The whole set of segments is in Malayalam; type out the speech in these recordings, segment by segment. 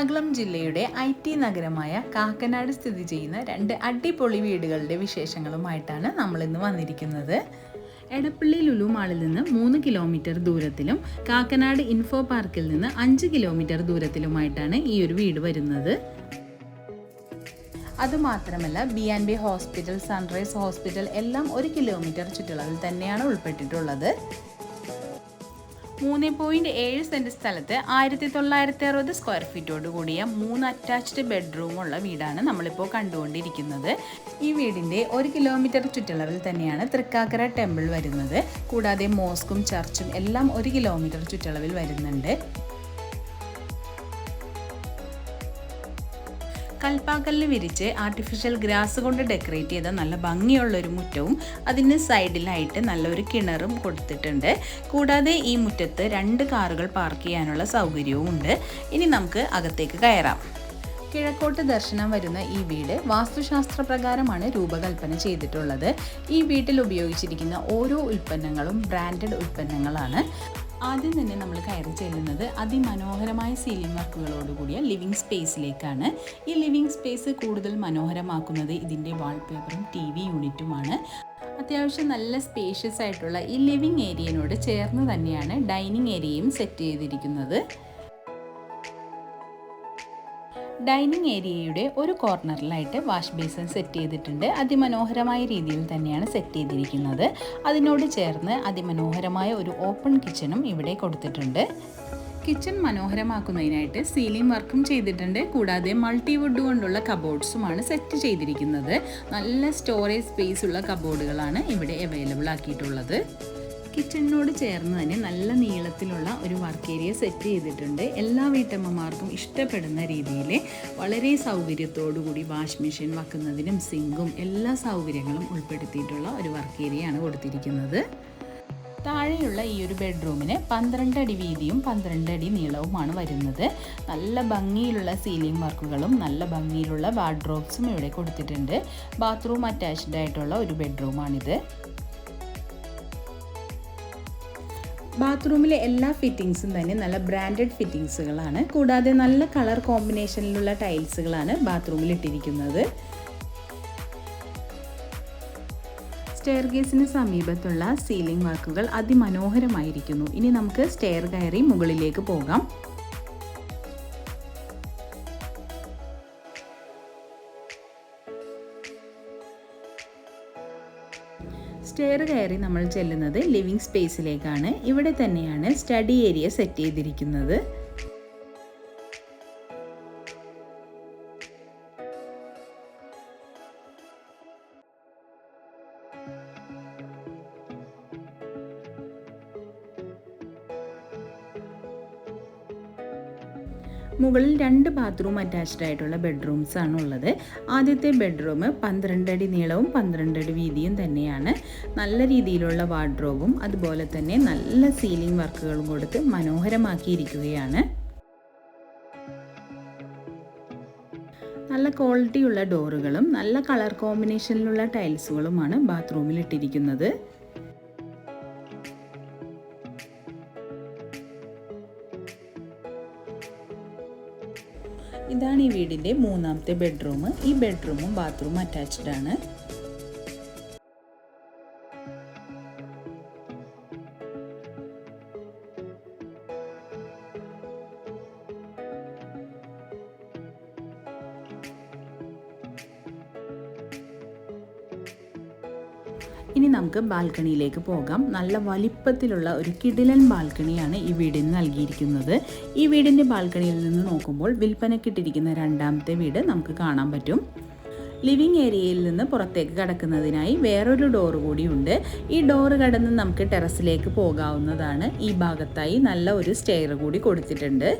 എറണാകുളം ജില്ലയുടെ ഐ ടി നഗരമായ കാക്കനാട് സ്ഥിതി ചെയ്യുന്ന രണ്ട് അടിപൊളി വീടുകളുടെ വിശേഷങ്ങളുമായിട്ടാണ് നമ്മൾ ഇന്ന് വന്നിരിക്കുന്നത്. എടപ്പള്ളി ലുലു മാളിൽ നിന്ന് മൂന്ന് കിലോമീറ്റർ ദൂരത്തിലും കാക്കനാട് ഇൻഫോ പാർക്കിൽ നിന്ന് അഞ്ച് കിലോമീറ്റർ ദൂരത്തിലുമായിട്ടാണ് ഈ ഒരു വീട് വരുന്നത്. അതുമാത്രമല്ല B and B hospital sunrise hospital എല്ലാം ഒരു കിലോമീറ്റർ ചുറ്റളവിൽ തന്നെയാണ് ഉൾപ്പെട്ടിട്ടുള്ളത്. മൂന്ന് പോയിന്റ് ഏഴ് സെന്റ് സ്ഥലത്ത് ആയിരത്തി തൊള്ളായിരത്തി അറുപത് സ്ക്വയർ ഫീറ്റോട് കൂടിയ മൂന്ന് അറ്റാച്ച്ഡ് ബെഡ്റൂമുള്ള വീടാണ് നമ്മളിപ്പോൾ കണ്ടുകൊണ്ടിരിക്കുന്നത്. ഈ വീടിന്റെ ഒരു കിലോമീറ്റർ ചുറ്റളവിൽ തന്നെയാണ് തൃക്കാക്കര ടെമ്പിൾ വരുന്നത്. കൂടാതെ മോസ്കും ചർച്ചും എല്ലാം ഒരു കിലോമീറ്റർ ചുറ്റളവിൽ വരുന്നുണ്ട്. കൽപ്പാക്കല്ല് വിരിച്ച് ആർട്ടിഫിഷ്യൽ ഗ്രാസ് കൊണ്ട് ഡെക്കറേറ്റ് ചെയ്ത നല്ല ഭംഗിയുള്ള ഒരു മുറ്റവും അതിന് സൈഡിലായിട്ട് നല്ലൊരു കിണറും കൊടുത്തിട്ടുണ്ട്. കൂടാതെ ഈ മുറ്റത്ത് രണ്ട് കാറുകൾ പാർക്ക് ചെയ്യാനുള്ള സൗകര്യവും ഉണ്ട്. ഇനി നമുക്ക് അകത്തേക്ക് കയറാം. കിഴക്കോട്ട് ദർശനം വരുന്ന ഈ വീട് വാസ്തുശാസ്ത്ര പ്രകാരമാണ് രൂപകൽപ്പന ചെയ്തിട്ടുള്ളത്. ഈ വീട്ടിൽ ഉപയോഗിച്ചിരിക്കുന്ന ഓരോ ഉൽപ്പന്നങ്ങളും ബ്രാൻഡഡ് ഉൽപ്പന്നങ്ങളാണ്. ആദ്യം തന്നെ നമ്മൾ കയറി ചെല്ലുന്നത് അതിമനോഹരമായ സീലിംഗ് വർക്കുകളോട് കൂടിയ ലിവിങ് സ്പേസിലേക്കാണ് ഈ ലിവിങ് സ്പേസ് കൂടുതൽ മനോഹരമാക്കുന്നത് ഇതിന്റെ വാൾപേപ്പറും ടി വി യൂണിറ്റുമാണ് അത്യാവശ്യം നല്ല സ്പേഷ്യസ് ആയിട്ടുള്ള ഈ ലിവിങ് ഏരിയനോട് ചേർന്ന് തന്നെയാണ് ഡൈനിങ് ഏരിയയും സെറ്റ് ചെയ്തിരിക്കുന്നത്. ഡൈനിങ് ഏരിയയുടെ ഒരു കോർണറിലായിട്ട് വാഷ് ബേസിൻ സെറ്റ് ചെയ്തിട്ടുണ്ട്. അതിമനോഹരമായ രീതിയിൽ തന്നെയാണ് സെറ്റ് ചെയ്തിരിക്കുന്നത്. അതിനോട് ചേർന്ന് അതിമനോഹരമായ ഒരു ഓപ്പൺ കിച്ചണും ഇവിടെ കൊടുത്തിട്ടുണ്ട്. കിച്ചൺ മനോഹരമാക്കുന്നതിനായിട്ട് സീലിംഗ് വർക്കും ചെയ്തിട്ടുണ്ട്. കൂടാതെ മൾട്ടിവുഡ് കൊണ്ടുള്ള കബോർഡ്സുമാണ് സെറ്റ് ചെയ്തിരിക്കുന്നത്. നല്ല സ്റ്റോറേജ് സ്പേസ് ഉള്ള കബോർഡുകളാണ് ഇവിടെ അവൈലബിൾ ആക്കിയിട്ടുള്ളത്. കിച്ചണിനോട് ചേർന്ന് തന്നെ നല്ല നീളത്തിലുള്ള ഒരു വർക്ക് ഏരിയ സെറ്റ് ചെയ്തിട്ടുണ്ട്. എല്ലാ വീട്ടമ്മമാർക്കും ഇഷ്ടപ്പെടുന്ന രീതിയിൽ വളരെ കൂടി വാഷ് മെഷീൻ വെക്കുന്നതിനും സിങ്കും എല്ലാ സൗകര്യങ്ങളും ഉൾപ്പെടുത്തിയിട്ടുള്ള ഒരു വർക്ക് ഏരിയയാണ് കൊടുത്തിരിക്കുന്നത്. താഴെയുള്ള ഈ ഒരു ബെഡ്റൂമിന് പന്ത്രണ്ട് അടി വീതിയും പന്ത്രണ്ട് അടി നീളവുമാണ് വരുന്നത്. നല്ല ഭംഗിയിലുള്ള സീലിംഗ് വർക്കുകളും നല്ല ഭംഗിയിലുള്ള വാർഡ്രോബ്സും ഇവിടെ കൊടുത്തിട്ടുണ്ട്. ബാത്റൂം അറ്റാച്ച്ഡ് ആയിട്ടുള്ള ഒരു ബെഡ്റൂമാണിത്. ബാത്റൂമിലെ എല്ലാ ഫിറ്റിംഗ്സും തന്നെ നല്ല ബ്രാൻഡഡ് ഫിറ്റിംഗ്സുകളാണ്. കൂടാതെ നല്ല കളർ കോമ്പിനേഷനിലുള്ള ടൈൽസുകളാണ് ബാത്റൂമിൽ ഇട്ടിരിക്കുന്നത്. സ്റ്റെയർ ഗേസിന് സമീപത്തുള്ള സീലിംഗ് വർക്കുകൾ അതിമനോഹരമായിരിക്കുന്നു. ഇനി നമുക്ക് സ്റ്റെയർ കയറി മുകളിലേക്ക് പോകാം. സ്റ്റെയർ കയറി നമ്മൾ ചെല്ലുന്നത് ലിവിങ് സ്പേസിലേക്കാണ്. ഇവിടെ തന്നെയാണ് സ്റ്റഡി ഏരിയ സെറ്റ് ചെയ്തിരിക്കുന്നത്. മുകളിൽ രണ്ട് ബാത്റൂം അറ്റാച്ച്ഡ് ആയിട്ടുള്ള ബെഡ്റൂംസ് ആണ് ഉള്ളത്. ആദ്യത്തെ ബെഡ്റൂം പന്ത്രണ്ട് അടി നീളവും പന്ത്രണ്ട് അടി വീതിയും തന്നെയാണ്. നല്ല രീതിയിലുള്ള വാർഡ്രോബും അതുപോലെ തന്നെ നല്ല സീലിംഗ് വർക്കുകളും കൊടുത്ത് മനോഹരമാക്കിയിരിക്കുകയാണ്. നല്ല ക്വാളിറ്റിയുള്ള ഡോറുകളും നല്ല കളർ കോമ്പിനേഷനിലുള്ള ടൈൽസുകളുമാണ് ബാത്റൂമിൽ ഇട്ടിരിക്കുന്നത്. ഇതാണ് ഈ വീടിന്റെ മൂന്നാമത്തെ ബെഡ്റൂം. ഈ ബെഡ്റൂമും ബാത്റൂമും അറ്റാച്ച്ഡ് ആണ്. ഇനി നമുക്ക് ബാൽക്കണിയിലേക്ക് പോകാം. നല്ല വലിപ്പത്തിലുള്ള ഒരു കിടിലൻ ബാൽക്കണിയാണ് ഈ വീടിന് നൽകിയിരിക്കുന്നത്. ഈ വീടിന്റെ ബാൽക്കണിയിൽ നിന്ന് നോക്കുമ്പോൾ വിൽപ്പനക്കിട്ടിരിക്കുന്ന രണ്ടാമത്തെ വീട് നമുക്ക് കാണാൻ പറ്റും. ലിവിംഗ് ഏരിയയിൽ നിന്ന് പുറത്തേക്ക് കടക്കുന്നതിനായി വേറൊരു ഡോറ് കൂടിയുണ്ട് ഈ ഡോറ് കടന്ന് നമുക്ക് ടെറസിലേക്ക് പോകാവുന്നതാണ്. ഈ ഭാഗത്തായി നല്ല ഒരു സ്റ്റെയർ കൂടി കൊടുത്തിട്ടുണ്ട്.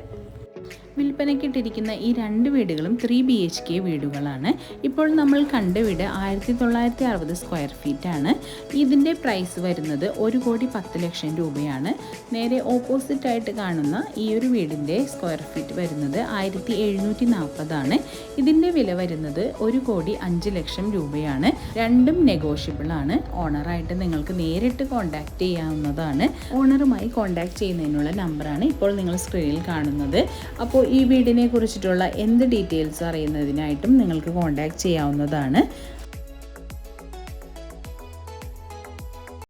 വിൽപ്പനയ്ക്കിട്ടിരിക്കുന്ന ഈ രണ്ട് വീടുകളും ത്രീ ബി എച്ച് കെ വീടുകളാണ്. ഇപ്പോൾ നമ്മൾ കണ്ട വീട് ആയിരത്തി തൊള്ളായിരത്തി അറുപത് സ്ക്വയർ ഫീറ്റ് ആണ്. ഇതിന്റെ പ്രൈസ് വരുന്നത് ഒരു കോടി പത്ത് ലക്ഷം രൂപയാണ്. നേരെ ഓപ്പോസിറ്റ് ആയിട്ട് കാണുന്ന ഈ ഒരു വീടിന്റെ സ്ക്വയർ ഫീറ്റ് വരുന്നത് ആയിരത്തി എഴുന്നൂറ്റി നാൽപ്പതാണ് ഇതിന്റെ വില വരുന്നത് ഒരു കോടി അഞ്ച് ലക്ഷം രൂപയാണ്. രണ്ടും നെഗോഷ്യബിൾ ആണ്. ഓണറായിട്ട് നിങ്ങൾക്ക് നേരിട്ട് കോൺടാക്റ്റ് ചെയ്യാവുന്നതാണ്. ഓണറുമായി കോൺടാക്റ്റ് ചെയ്യുന്നതിനുള്ള നമ്പറാണ് ഇപ്പോൾ നിങ്ങൾ സ്ക്രീനിൽ കാണുന്നത്. അപ്പോൾ അപ്പോൾ ഈ വീടിനെ കുറിച്ചിട്ടുള്ള എന്ത് ഡീറ്റെയിൽസ് അറിയുന്നതിനായിട്ടും നിങ്ങൾക്ക് കോൺടാക്റ്റ് ചെയ്യാവുന്നതാണ്.